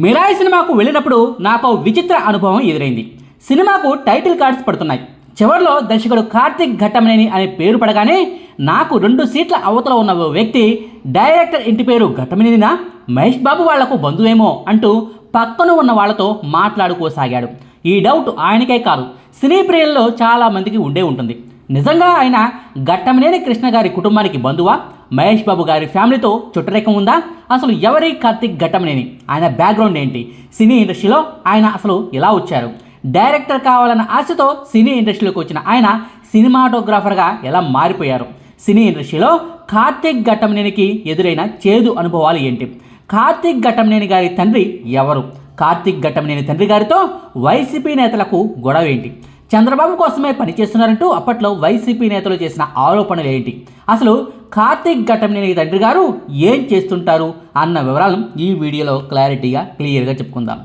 మిరాయి సినిమాకు వెళ్ళినప్పుడు నాకు విచిత్ర అనుభవం ఎదురైంది. సినిమాకు టైటిల్ కార్డ్స్ పడుతున్నాయి. చివరిలో దర్శకుడు కార్తిక్ ఘట్టమనేని అనే పేరు పడగానే నాకు రెండు సీట్ల అవతల ఉన్న ఓ వ్యక్తి డైరెక్టర్ ఇంటి పేరు ఘట్టమనేనినా? మహేష్ బాబు వాళ్ళకు బంధువేమో అంటూ పక్కన ఉన్న వాళ్ళతో మాట్లాడుకోసాగాడు. ఈ డౌట్ ఆయనకే కాదు సినీ ప్రియుల్లో చాలామందికి ఉండే ఉంటుంది. నిజంగా ఆయన ఘట్టమనేని కృష్ణ గారి కుటుంబానికి బంధువా? మహేష్ బాబు గారి ఫ్యామిలీతో చుట్టరేకం ఉందా? అసలు ఎవరి కార్తిక్ ఘట్టమనేని? ఆయన బ్యాక్గ్రౌండ్ ఏంటి? సినీ ఇండస్ట్రీలో ఆయన అసలు ఎలా వచ్చారు? డైరెక్టర్ కావాలన్న ఆశతో సినీ ఇండస్ట్రీలోకి వచ్చిన ఆయన సినిమాటోగ్రాఫర్గా ఎలా మారిపోయారు? సినీ ఇండస్ట్రీలో కార్తీక్ ఘట్టమనేనికి ఎదురైన చేదు అనుభవాలు ఏంటి? కార్తీక్ ఘట్టమనేని గారి తండ్రి ఎవరు? కార్తీక్ ఘట్టమనేని తండ్రి గారితో వైసీపీ నేతలకు గొడవ ఏంటి చంద్రబాబు కోసమే పనిచేస్తున్నారంటూ అప్పట్లో వైసీపీ నేతలు చేసిన ఆరోపణలు ఏంటి? అసలు ఘటం ఘట్టమనేని తండ్రి గారు ఏం చేస్తుంటారు? అన్న వివరాలను ఈ వీడియోలో క్లారిటీగా క్లియర్గా చెప్పుకుందాం.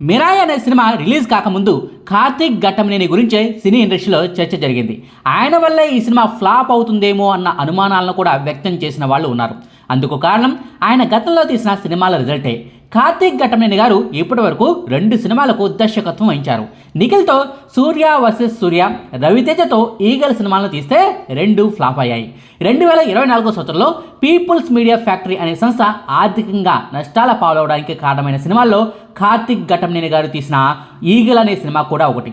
మిరాయ్ అనే సినిమా రిలీజ్ కాకముందు కార్తీక్ ఘట్టమనేని గురించే సినీ ఇండస్ట్రీలో చర్చ జరిగింది. ఆయన వల్లే ఈ సినిమా ఫ్లాప్ అవుతుందేమో అన్న అనుమానాలను కూడా వ్యక్తం చేసిన వాళ్ళు ఉన్నారు. అందుకు కారణం ఆయన గతంలో తీసిన సినిమాల రిజల్టే. కార్తీక్ ఘట్టమనేని గారు ఇప్పటి వరకు రెండు సినిమాలకు దర్శకత్వం వహించారు. నిఖిల్తో సూర్య వర్సెస్ సూర్య రవితేజతో ఈగల్ సినిమాలను తీస్తే రెండు ఫ్లాప్ అయ్యాయి. రెండు వేల ఇరవై నాలుగో సంవత్సరంలో పీపుల్స్ మీడియా ఫ్యాక్టరీ అనే సంస్థ ఆర్థికంగా నష్టాల పాలవడానికి కారణమైన సినిమాల్లో కార్తీక్ ఘట్టమనేని గారు తీసిన ఈగల్ అనే సినిమా కూడా ఒకటి.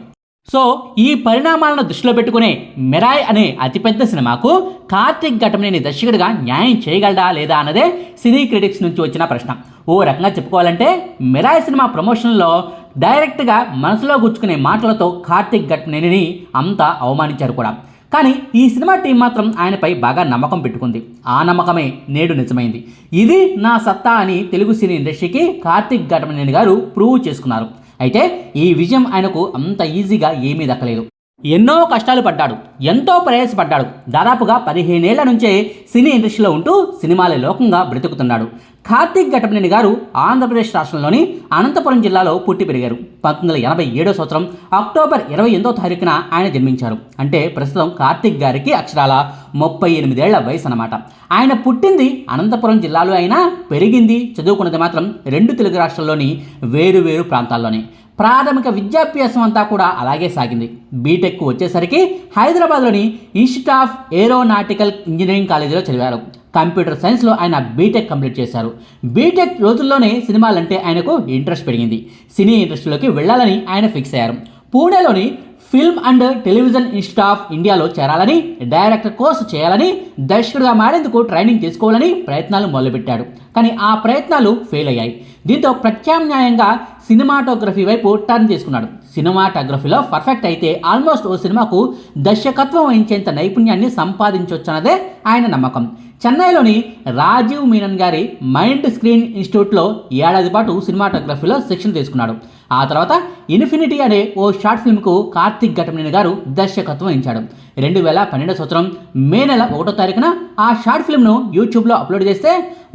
సో ఈ పరిణామాలను దృష్టిలో పెట్టుకునే మిరాయ్ అనే అతిపెద్ద సినిమాకు కార్తిక్ ఘటమనేని దర్శకుడిగా న్యాయం చేయగలడా లేదా అన్నదే సినీ క్రిటిక్స్ నుంచి వచ్చిన ప్రశ్న. ఓ రకంగా చెప్పుకోవాలంటే మిరాయ్ సినిమా ప్రమోషన్లో డైరెక్ట్గా మనసులో గుచ్చుకునే మాటలతో కార్తిక్ ఘటమనేనిని అంతా అవమానించారు కూడా. కానీ ఈ సినిమా టీం మాత్రం ఆయనపై బాగా నమ్మకం పెట్టుకుంది. ఆ నమ్మకమే నేడు నిజమైంది. ఇది నా సత్తా అని తెలుగు సినీ ఇండస్ట్రీకి కార్తిక్ ఘటమనేని గారు ప్రూవ్ చేసుకున్నారు. అయితే ఈ విజయం ఆయనకు అంత ఈజీగా ఏమీ దక్కలేదు. ఎన్నో కష్టాలు పడ్డాడు ఎంతో ప్రయాసపడ్డాడు. దాదాపుగా పదిహేనేళ్ళ నుంచే సినీ ఇండస్ట్రీలో ఉంటూ సినిమాల లోకంగా బ్రతుకుతున్నాడు. కార్తీక్ ఘటమనేని గారు ఆంధ్రప్రదేశ్ రాష్ట్రంలోని అనంతపురం జిల్లాలో పుట్టి పెరిగారు. పంతొమ్మిది వందల ఎనభై ఏడో సంవత్సరం అక్టోబర్ ఇరవై ఎనిమిదో తారీఖున ఆయన జన్మించారు. అంటే ప్రస్తుతం కార్తీక్ గారికి అక్షరాల ముప్పై ఎనిమిదేళ్ళ వయసు అనమాట ఆయన పుట్టింది అనంతపురం జిల్లాలో అయినా పెరిగింది చదువుకున్నది మాత్రం రెండు తెలుగు రాష్ట్రాల్లోని వేరు వేరు ప్రాంతాల్లోనే. ప్రాథమిక విద్యాభ్యాసం అంతా కూడా అలాగే సాగింది. బీటెక్ వచ్చేసరికి హైదరాబాద్లోని ఇన్స్టిట్యూట్ ఆఫ్ ఏరోనాటికల్ ఇంజనీరింగ్ కాలేజీలో చదివారు. కంప్యూటర్ సైన్స్లో ఆయన బీటెక్ కంప్లీట్ చేశారు. బీటెక్ రోజుల్లోనే సినిమాలంటే ఆయనకు ఇంట్రెస్ట్ పెరిగింది. సినీ ఇండస్ట్రీలోకి వెళ్ళాలని ఆయన ఫిక్స్ అయ్యారు. పూణేలోని film and television institute of ఇండియాలో చేరాలని డైరెక్టర్ కోర్సు చేయాలని దర్శకుడిగా మారేందుకు ట్రైనింగ్ తీసుకోవాలని ప్రయత్నాలు మొదలుపెట్టాడు. కానీ ఆ ప్రయత్నాలు ఫెయిల్ అయ్యాయి. దీంతో ప్రత్యామ్నాయంగా సినిమాటోగ్రఫీ వైపు టర్న్ తీసుకున్నాడు సినిమాటోగ్రఫీలో పర్ఫెక్ట్ అయితే ఆల్మోస్ట్ ఓ సినిమాకు దర్శకత్వం వహించేంత నైపుణ్యాన్ని సంపాదించవచ్చన్నదే ఆయన నమ్మకం. చెన్నైలోని రాజీవ్ మీనన్ గారి మైండ్ స్క్రీన్ ఇన్స్టిట్యూట్లో ఏడాది పాటు సినిమాటోగ్రఫీలో శిక్షణ తీసుకున్నాడు. ఆ తర్వాత ఇన్ఫినిటీ అనే ఓ షార్ట్ ఫిల్మ్కు కార్తిక్ ఘటమనేని గారు దర్శకత్వం వహించాడు. రెండు వేల పన్నెండో సంవత్సరం మే నెల ఒకటో తారీఖున ఆ షార్ట్ ఫిల్మ్ను యూట్యూబ్లో అప్లోడ్ చేస్తే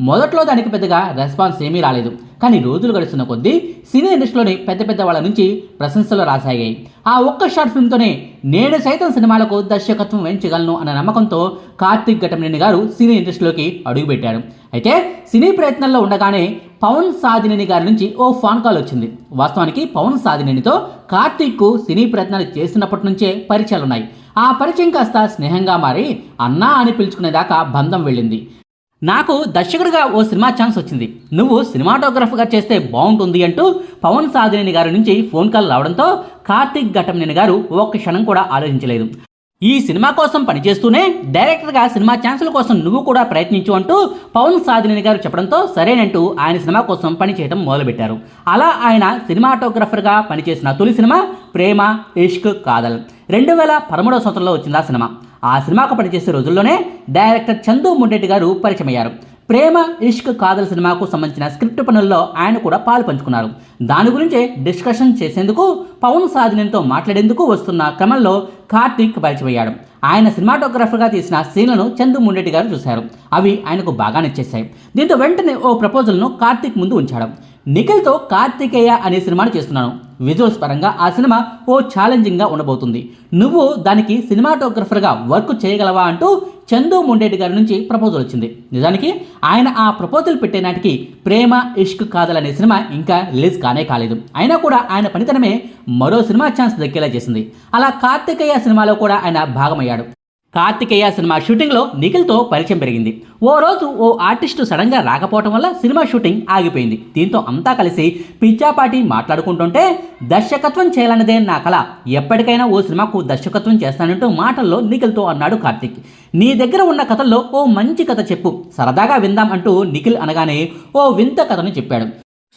మొదట్లో దానికి పెద్దగా రెస్పాన్స్ ఏమీ రాలేదు. కానీ రోజులు గడుస్తున్న కొద్దీ సినీ ఇండస్ట్రీలోని పెద్ద పెద్ద వాళ్ళ నుంచి ప్రశంసలు రాసాగాయి ఆ ఒక్క షార్ట్ ఫిల్మ్తోనే నేను సైతం సినిమాలకు దర్శకత్వం వహించగలను అన్న నమ్మకంతో కార్తిక్ ఘటమనేని గారు సినీ ఇండస్ట్రీలోకి అడుగుపెట్టారు. అయితే సినీ ప్రయత్నంలో ఉండగానే పవన్ సాధినేని గారి నుంచి ఓ ఫోన్ కాల్ వచ్చింది. వాస్తవానికి పవన్ సాధినేనితో కార్తిక్కు సినీ ప్రయత్నాలు చేస్తున్నప్పటి నుంచే పరిచయాలు ఉన్నాయి ఆ పరిచయం కాస్త స్నేహంగా మారి అన్నా అని పిలుచుకునేదాకా బంధం వెళ్ళింది. నాకు దర్శకుడిగా ఓ సినిమా ఛాన్స్ వచ్చింది. నువ్వు సినిమాటోగ్రఫర్గా చేస్తే బాగుంటుంది అంటూ పవన్ సాధినేని గారి నుంచి ఫోన్ కాల్ రావడంతో కార్తిక్ ఘటమనేని గారు ఒక్క క్షణం కూడా ఆలోచించలేదు. ఈ సినిమా కోసం పనిచేస్తూనే డైరెక్టర్గా సినిమా ఛాన్సుల కోసం నువ్వు కూడా ప్రయత్నించు అంటూ పవన్ సాధినేని గారు చెప్పడంతో సరేనంటూ ఆయన సినిమా కోసం పనిచేయడం మొదలుపెట్టారు. అలా ఆయన సినిమాటోగ్రఫర్గా పనిచేసిన తొలి సినిమా ప్రేమ ఇష్క్ కాదల్. రెండు వేల పదమూడవ సంవత్సరంలో వచ్చింది ఆ సినిమా. ఆ సినిమాకు పనిచేసే రోజుల్లోనే డైరెక్టర్ చందు ముండెడ్డి గారు పరిచయమయ్యారు. ప్రేమ ఇష్క్ కాదల్ సినిమాకు సంబంధించిన స్క్రిప్ట్ పనుల్లో ఆయన కూడా పాలు పంచుకున్నారు. దాని గురించే డిస్కషన్ చేసేందుకు పవన్ సాధనంతో మాట్లాడేందుకు వస్తున్న క్రమంలో కార్తీక్ పరిచయమయ్యాడు. ఆయన సినిమాటోగ్రాఫర్గా తీసిన సీన్లను చందు ముండెడ్డి గారు చూశారు. అవి ఆయనకు బాగా నచ్చేశాయి. దీంతో వెంటనే ఓ ప్రపోజల్ను కార్తీక్ ముందు ఉంచాడు. నిఖిల్తో కార్తికేయ అనే సినిమాను చేస్తున్నాను. విజువల్స్ పరంగా ఆ సినిమా ఓ ఛాలెంజింగ్గా ఉండబోతుంది. నువ్వు దానికి సినిమాటోగ్రఫర్గా వర్క్ చేయగలవా అంటూ చందు ముండేటి గారి నుంచి ప్రపోజల్ వచ్చింది. నిజానికి ఆయన ఆ ప్రపోజల్ పెట్టే నాటికి ప్రేమ ఇష్క్ కాదల్ అనే సినిమా ఇంకా రిలీజ్ కానే కాలేదు. అయినా కూడా ఆయన పనితనమే మరో సినిమా ఛాన్స్ దక్కేలా చేసింది. అలా కార్తికేయ సినిమాలో కూడా ఆయన భాగమయ్యాడు. కార్తికేయ సినిమా షూటింగ్లో నిఖిల్తో పరిచయం పెరిగింది. ఓ రోజు ఓ ఆర్టిస్టు సడన్గా రాకపోవటం వల్ల సినిమా షూటింగ్ ఆగిపోయింది. దీంతో అంతా కలిసి పిచ్చాపాటి మాట్లాడుకుంటుంటే దర్శకత్వం చేయాలన్నదే నా కళ ఎప్పటికైనా ఓ సినిమాకు దర్శకత్వం చేస్తానంటూ మాటల్లో నిఖిల్తో అన్నాడు కార్తిక్. నీ దగ్గర ఉన్న కథల్లో ఓ మంచి కథ చెప్పు. సరదాగా విందాం అంటూ నిఖిల్ అనగానే ఓ వింత కథను చెప్పాడు.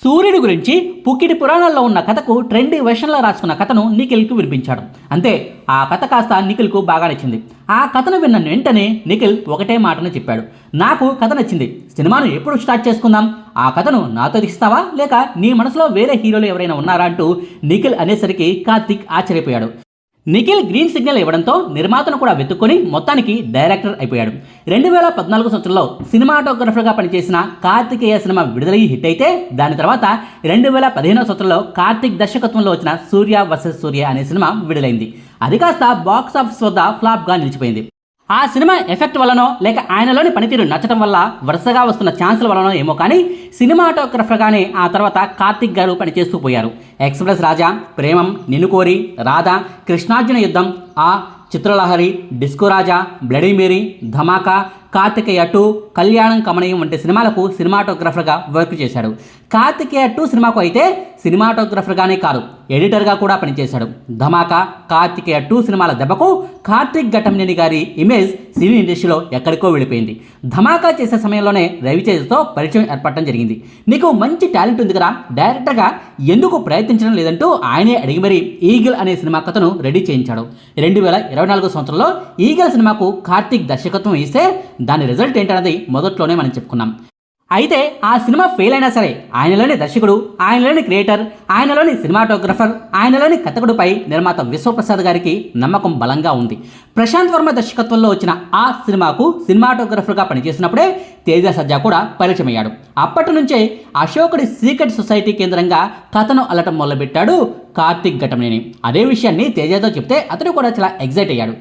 సూర్యుడి గురించి పుక్కిడి పురాణాల్లో ఉన్న కథకు ట్రెండీ వెర్షన్లో రాసుకున్న కథను నిఖిల్కు వినిపించాడు. అంతే ఆ కథ కాస్త నిఖిల్కు బాగా నచ్చింది. ఆ కథను విన్న వెంటనే నిఖిల్ ఒకటే మాటను చెప్పాడు. నాకు కథ నచ్చింది. సినిమాను ఎప్పుడు స్టార్ట్ చేసుకుందాం? ఆ కథను నాతో తీస్తావా? లేక నీ మనసులో వేరే హీరోలు ఎవరైనా ఉన్నారా? అంటూ నిఖిల్ అనేసరికి కార్తిక్ ఆశ్చర్యపోయాడు. నిఖిల్ గ్రీన్ సిగ్నల్ ఇవ్వడంతో నిర్మాతను కూడా వెతుక్కొని మొత్తానికి డైరెక్టర్ అయిపోయాడు. రెండు వేల పద్నాలుగు సంవత్సరంలో సినిమాటోగ్రఫర్గా పనిచేసిన కార్తికేయ సినిమా విడుదలయ్యి హిట్ అయితే దాని తర్వాత రెండు వేల పదిహేనవ సంవత్సరంలో కార్తిక్ దర్శకత్వంలో వచ్చిన సూర్య వర్సెస్ సూర్య అనే సినిమా విడుదలైంది. అది కాస్త బాక్స్ ఆఫీస్ వద్ద ఫ్లాప్గా నిలిచిపోయింది. ఆ సినిమా ఎఫెక్ట్ వల్లనో లేక ఆయనలోని పనితీరు నచ్చటం వల్ల వరుసగా వస్తున్న ఛాన్సుల వల్లనో ఏమో కానీ సినిమాటోగ్రఫర్గానే ఆ తర్వాత కార్తిక్ గారు పనిచేస్తూ పోయారు. ఎక్స్ప్రెస్ రాజా ప్రేమం నిన్ను కోరి రాధా కృష్ణార్జున యుద్ధం ఆ Chitralahari disco Raja bloody Mary Dhamaka Karthikeya two Kalyanam Kamaneeyam వంటి సినిమాలకు సినిమాటోగ్రఫర్గా వర్క్ చేశాడు. కార్తికేయ టూ సినిమాకు అయితే సినిమాటోగ్రఫర్గానే కాదు ఎడిటర్గా కూడా పనిచేశాడు. ధమాకా కార్తికేయ టూ సినిమాల దెబ్బకు కార్తిక్ ఘటంనేని గారి ఇమేజ్ సినీ ఇండస్ట్రీలో ఎక్కడికో వెళ్ళిపోయింది. ధమాకా చేసే సమయంలోనే రవితేజతో పరిచయం ఏర్పడటం జరిగింది. నీకు మంచి టాలెంట్ ఉంది కదా డైరెక్టర్గా ఎందుకు ప్రయత్నించడం లేదంటూ ఆయనే అడిగి మరీ ఈగిల్ అనే సినిమా కథను రెడీ చేయించాడు. రెండు వేల ఇరవై నాలుగు సంవత్సరంలో ఈగల్ సినిమాకు కార్తిక్ దర్శకత్వం ఇస్తే దాని రిజల్ట్ ఏంటన్నది మొదట్లోనే మనం చెప్పుకున్నాం. అయితే ఆ సినిమా ఫెయిల్ అయినా సరే ఆయనలోని దర్శకుడు ఆయనలోని క్రియేటర్ ఆయనలోని సినిమాటోగ్రఫర్ ఆయనలోని కథకుడుపై నిర్మాత విశ్వప్రసాద్ గారికి నమ్మకం బలంగా ఉంది. ప్రశాంత్ వర్మ దర్శకత్వంలో వచ్చిన ఆ సినిమాకు సినిమాటోగ్రఫర్గా పనిచేసినప్పుడే తేజ సజ్జా కూడా పరిచయం అయ్యాడు అప్పటి నుంచే అశోకుడి సీక్రెట్ సొసైటీ కేంద్రంగా కథను అల్లటం మొదలుపెట్టాడు కార్తిక్ ఘటమనేని అదే విషయాన్ని తేజతో చెప్తే అతడు కూడా చాలా ఎగ్జైట్ అయ్యాడు.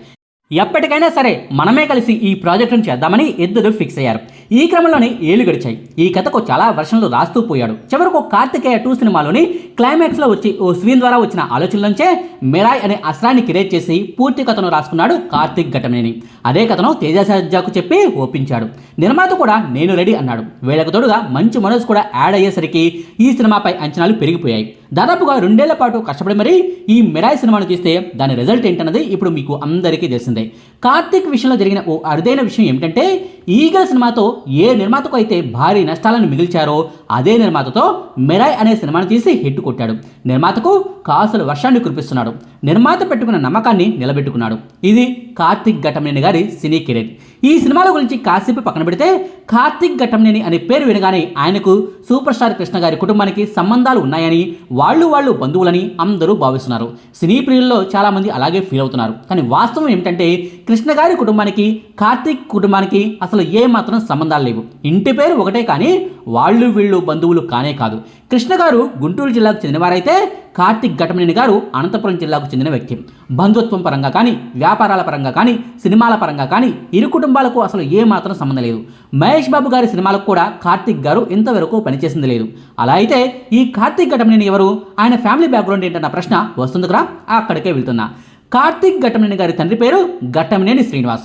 ఎప్పటికైనా సరే మనమే కలిసి ఈ ప్రాజెక్టును చేద్దామని ఇద్దరు ఫిక్స్ అయ్యారు. ఈ క్రమంలోనే ఏళ్ళు గడిచాయి. ఈ కథకు చాలా వర్షన్లు రాస్తూ పోయాడు. చివరకు కార్తికేయ టూ సినిమాలోని క్లైమాక్స్లో వచ్చి ఓ స్వీన్ ద్వారా వచ్చిన ఆలోచనలోంచే నుంచే అనే అస్త్రాన్ని క్రియేట్ చేసి పూర్తి కథను రాసుకున్నాడు కార్తిక్ ఘటమనేని అదే కథను తేజసజ్జాకు చెప్పి ఒప్పించాడు. నిర్మాత కూడా నేను రెడీ అన్నాడు. వీళ్ళకు తోడుగా మంచి మనసు కూడా యాడ్ అయ్యేసరికి ఈ సినిమాపై అంచనాలు పెరిగిపోయాయి. దాదాపుగా రెండేళ్ళ పాటు కష్టపడి మరీ ఈ మిరాయ్ సినిమాను తీస్తే దాని రిజల్ట్ ఏంటన్నది ఇప్పుడు మీకు అందరికీ తెలిసిందే. కార్తీక్ విషయంలో జరిగిన ఓ అరుదైన విషయం ఏమిటంటే ఈగల్ సినిమాతో ఏ నిర్మాతకు అయితే భారీ నష్టాలను మిగిల్చారో అదే నిర్మాతతో మెరాయ్ అనే సినిమాను తీసి హిట్ కొట్టాడు. నిర్మాతకు కాసుల వర్షాన్ని కురిపిస్తున్నాడు. నిర్మాత పెట్టుకున్న నమ్మకాన్ని నిలబెట్టుకున్నాడు. ఇది కార్తిక్ ఘటమనేని గారి సినీ కెరీర్. ఈ సినిమాల గురించి కాసేపు పక్కన పెడితే కార్తిక్ ఘటమనేని అనే పేరు వినగానే ఆయనకు సూపర్ స్టార్ కృష్ణ గారి కుటుంబానికి సంబంధాలు ఉన్నాయని వాళ్ళు వాళ్ళు బంధువులని అందరూ భావిస్తున్నారు. సినీ ప్రియుల్లో చాలామంది అలాగే ఫీల్ అవుతున్నారు. కానీ వాస్తవం ఏమిటంటే కృష్ణ గారి కుటుంబానికి కార్తీక్ కుటుంబానికి అసలు ఏ మాత్రం సంబంధాలు లేవు. ఇంటి పేరు ఒకటే కానీ వాళ్ళు వీళ్ళు బంధువులు కానే కాదు. కృష్ణ గారు గుంటూరు జిల్లాకు చెందినవారైతే కార్తిక్ ఘటమనేని గారు అనంతపురం జిల్లాకు చెందిన వ్యక్తి. బంధుత్వం పరంగా కానీ వ్యాపారాల పరంగా కానీ సినిమాల పరంగా కానీ ఇరు కుటుంబాలకు అసలు ఏ మాత్రం సంబంధం లేదు. మహేష్ బాబు గారి సినిమాలకు కూడా కార్తిక్ గారు ఇంతవరకు పనిచేసింది లేదు. అలా అయితే ఈ కార్తిక్ ఘటమనేని ఎవరు? ఆయన ఫ్యామిలీ బ్యాక్గ్రౌండ్ ఏంటన్న ప్రశ్న వస్తుంది కదా అక్కడికే వెళ్తున్నా. కార్తీక్ ఘటమనేని గారి తండ్రి పేరు ఘటమనేని శ్రీనివాస్.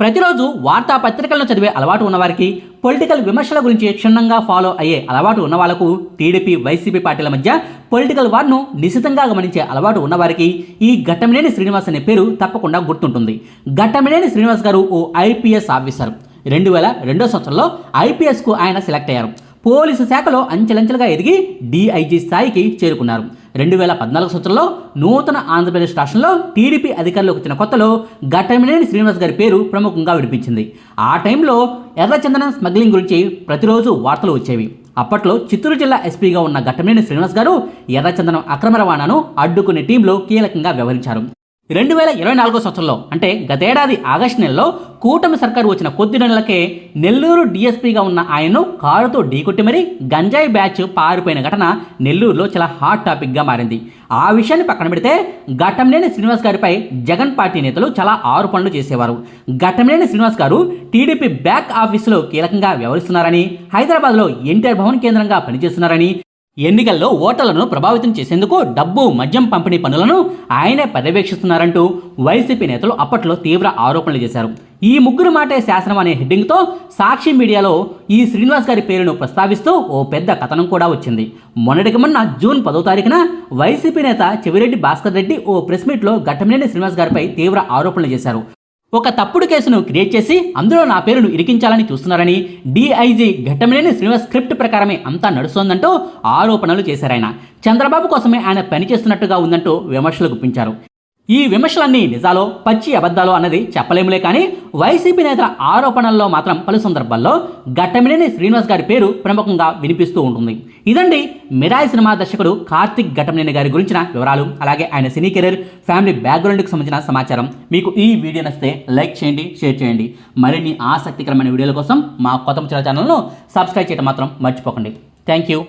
ప్రతిరోజు వార్తాపత్రికలను చదివే అలవాటు ఉన్నవారికి పొలిటికల్ విమర్శల గురించి క్షుణ్ణంగా ఫాలో అయ్యే అలవాటు ఉన్న వాళ్ళకు టీడీపీ వైసీపీ పార్టీల మధ్య పొలిటికల్ వార్ను నిశితంగా గమనించే అలవాటు ఉన్నవారికి ఈ ఘట్టమినేని శ్రీనివాస్ అనే పేరు తప్పకుండా గుర్తుంటుంది. ఘట్టమినేని శ్రీనివాస్ గారు ఓ ఐపీఎస్ ఆఫీసర్. రెండు వేల రెండో సంవత్సరంలో ఐపీఎస్కు ఆయన సెలెక్ట్ అయ్యారు. పోలీసు శాఖలో అంచెలంచెలుగా ఎదిగి డీఐజీ స్థాయికి చేరుకున్నారు. రెండు వేల పద్నాలుగు సంవత్సరంలో నూతన ఆంధ్రప్రదేశ్ రాష్ట్రంలో టీడీపీ అధికారంలోకి వచ్చిన కొత్తలో ఘటమినేని శ్రీనివాస్ గారి పేరు ప్రముఖంగా వినిపించింది ఆ టైంలో ఎర్రచందనం స్మగ్లింగ్ గురించి ప్రతిరోజు వార్తలు వచ్చేవి. అప్పట్లో చిత్తూరు జిల్లా ఎస్పీగా ఉన్న ఘట్టమినేని శ్రీనివాస్ గారు ఎర్రచందనం అక్రమ రవాణాను అడ్డుకునే టీంలో కీలకంగా వ్యవహరించారు. రెండు వేల ఇరవై నాలుగో సంవత్సరంలో అంటే గతేడాది ఆగస్టు నెలలో కూటమి సర్కారు వచ్చిన కొద్ది నెలలకే నెల్లూరు డీఎస్పీగా ఉన్న ఆయన్ను కారుతో ఢీకొట్టి మరీ గంజాయి బ్యాచ్ పారిపోయిన ఘటన నెల్లూరులో చాలా హాట్ టాపిక్గా మారింది. ఆ విషయాన్ని పక్కన పెడితే ఘట్టంనేని శ్రీనివాస్ గారిపై జగన్ పార్టీ నేతలు చాలా ఆరోపణలు చేసేవారు. ఘట్టంనేని శ్రీనివాస్ గారు టీడీపీ బ్యాక్ ఆఫీసులో కీలకంగా వ్యవహరిస్తున్నారని హైదరాబాద్లో ఎన్టీఆర్ భవన్ కేంద్రంగా పనిచేస్తున్నారని ఎన్నికల్లో ఓటర్లను ప్రభావితం చేసేందుకు డబ్బు మద్యం పంపిణీ పనులను ఆయనే పర్యవేక్షిస్తున్నారంటూ వైసీపీ నేతలు అప్పట్లో తీవ్ర ఆరోపణలు చేశారు. ఈ ముగ్గురు మాటే శాసనం అనే హెడ్డింగ్తో సాక్షి మీడియాలో ఈ శ్రీనివాస్ గారి పేరును ప్రస్తావిస్తూ ఓ పెద్ద కథనం కూడా వచ్చింది. మొన్నటికి మొన్న జూన్ పదో తారీఖున వైసీపీ నేత చెవిరెడ్డి భాస్కర్ రెడ్డి ఓ ప్రెస్ మీట్లో ఘట్టమనేని శ్రీనివాస్ గారిపై తీవ్ర ఆరోపణలు చేశారు. ఒక తప్పుడు కేసును క్రియేట్ చేసి అందులో నా పేరును ఇరికించాలని చూస్తున్నారని డిఐజీ ఘట్టమనేని శ్రీనివాస్ స్క్రిప్ట్ ప్రకారమే అంతా నడుస్తోందంటూ ఆరోపణలు చేశారాయన. చంద్రబాబు కోసమే ఆయన పనిచేస్తున్నట్టుగా ఉందంటూ విమర్శలు గుప్పించారు. ఈ విమర్శలన్నీ నిజాలో పచ్చి అబద్ధాలో అన్నది చెప్పలేములే కానీ వైసీపీ నేతల ఆరోపణల్లో మాత్రం పలు సందర్భాల్లో ఘట్టమినేని శ్రీనివాస్ గారి పేరు ప్రముఖంగా వినిపిస్తూ ఉంటుంది. ఇదండి మిరాయి సినిమా దర్శకుడు కార్తిక్ ఘట్టమినేని గారి గురించిన వివరాలు. అలాగే ఆయన సినీ కెరీర్ ఫ్యామిలీ బ్యాక్గ్రౌండ్కి సంబంధించిన సమాచారం. మీకు ఈ వీడియో నచ్చితే లైక్ చేయండి షేర్ చేయండి. మరిన్ని ఆసక్తికరమైన వీడియోల కోసం మా కొత్త ముచ్చల ఛానల్ను సబ్స్క్రైబ్ చేయడం మాత్రం మర్చిపోకండి. Thank you.